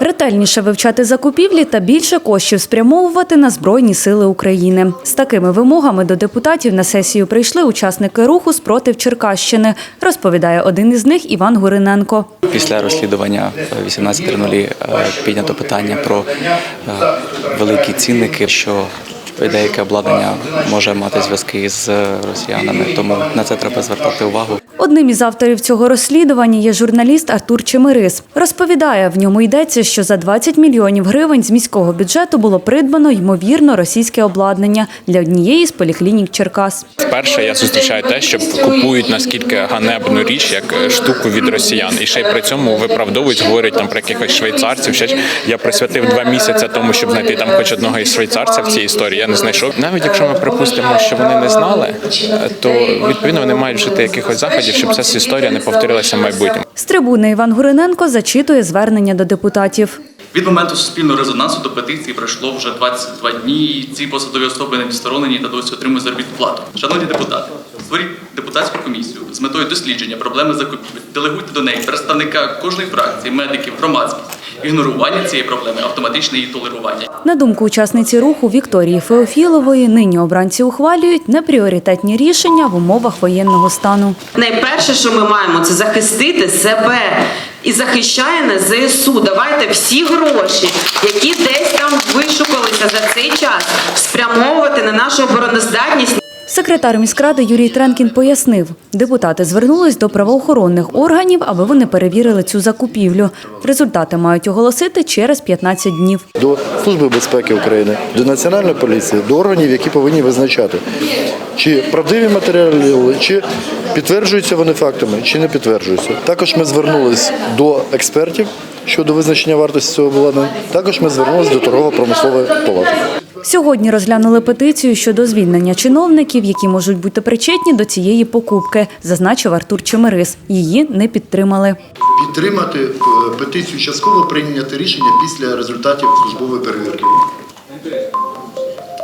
Ретельніше вивчати закупівлі та більше коштів спрямовувати на Збройні сили України. З такими вимогами до депутатів на сесію прийшли учасники руху спротив Черкащини, розповідає один із них Іван Гуриненко. Після розслідування 18.00 е, піднято питання про е, великі цінники, що деяке обладнання може мати зв'язки з росіянами, тому на це треба звертати увагу. Одним із авторів цього розслідування є журналіст Артур Чемирис. Розповідає, в ньому йдеться, що за 20 мільйонів гривень з міського бюджету було придбано ймовірно російське обладнання для однієї з поліклінік Черкас. Вперше я зустрічаю те, що купують наскільки ганебну річ, як е, штуку від росіян, і ще й при цьому виправдовують, говорять там про якихось швейцарців. Ще ж я присвятив два місяці тому, щоб знайти там хоч одного із швейцарців в цій історії. Не знайшов. Навіть якщо ми припустимо, що вони не знали, то відповідно вони мають вжити якихось заходів, щоб ця історія не повторилася в майбутньому. З трибуни Іван Гуриненко зачитує звернення до депутатів. Від моменту суспільного резонансу до петиції пройшло вже 22 дні. і Ці посадові особи не відсторонені та досі отримують заробітну плату. Шановні депутати, створіть депутатську комісію з метою дослідження проблеми закупівель. Делегуйте до неї представника кожної фракції, медиків, громадськість. Ігнорування цієї проблеми автоматичне її толерування. На думку учасниці руху Вікторії Феофілової, нині обранці ухвалюють непріоритетні рішення в умовах воєнного стану. Найперше, що ми маємо, це захистити себе. І захищає нас ЗСУ. Давайте всі гроші, які десь там вишукалися за цей час, спрямовувати на нашу обороноздатність. Секретар міськради Юрій Тренкін пояснив, депутати звернулись до правоохоронних органів, аби вони перевірили цю закупівлю. Результати мають оголосити через 15 днів. до Служби безпеки України, до Національної поліції, до органів, які повинні визначати, чи правдиві матеріали, чи підтверджуються вони фактами, чи не підтверджуються. Також ми звернулись до експертів щодо визначення вартості цього обладнання. Також ми звернулись до торгово-промислової палати. Сьогодні розглянули петицію щодо звільнення чиновників, які можуть бути причетні до цієї покупки, зазначив Артур Чемерис. Її не підтримали. Підтримати е, петицію частково прийняти рішення після результатів службової перевірки.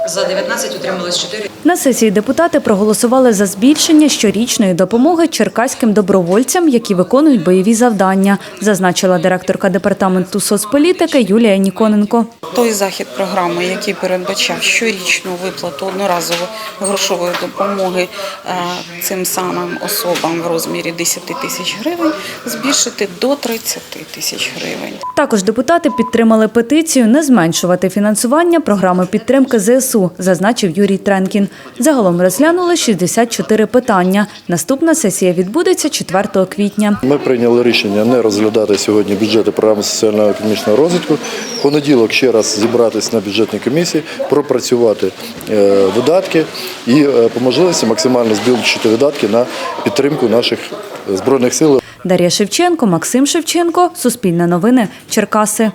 За 19 утрималось 4. На сесії депутати проголосували за збільшення щорічної допомоги черкаським добровольцям, які виконують бойові завдання, зазначила директорка департаменту соцполітики Юлія Ніконенко. Той захід програми, який передбачав щорічну виплату одноразової грошової допомоги е, цим самим особам в розмірі 10 тисяч гривень, збільшити до 30 тисяч гривень. Також депутати підтримали петицію не зменшувати фінансування програми підтримки ЗСУ, зазначив Юрій Тренкін. Загалом розглянули 64 питання. Наступна сесія відбудеться 4 квітня. Ми прийняли рішення не розглядати сьогодні бюджети програми соціально-економічного розвитку. В понеділок ще раз зібратися на бюджетній комісії, пропрацювати е, видатки і е, по можливості максимально збільшити видатки на підтримку наших збройних сил. Дар'я Шевченко, Максим Шевченко, Суспільне новини, Черкаси.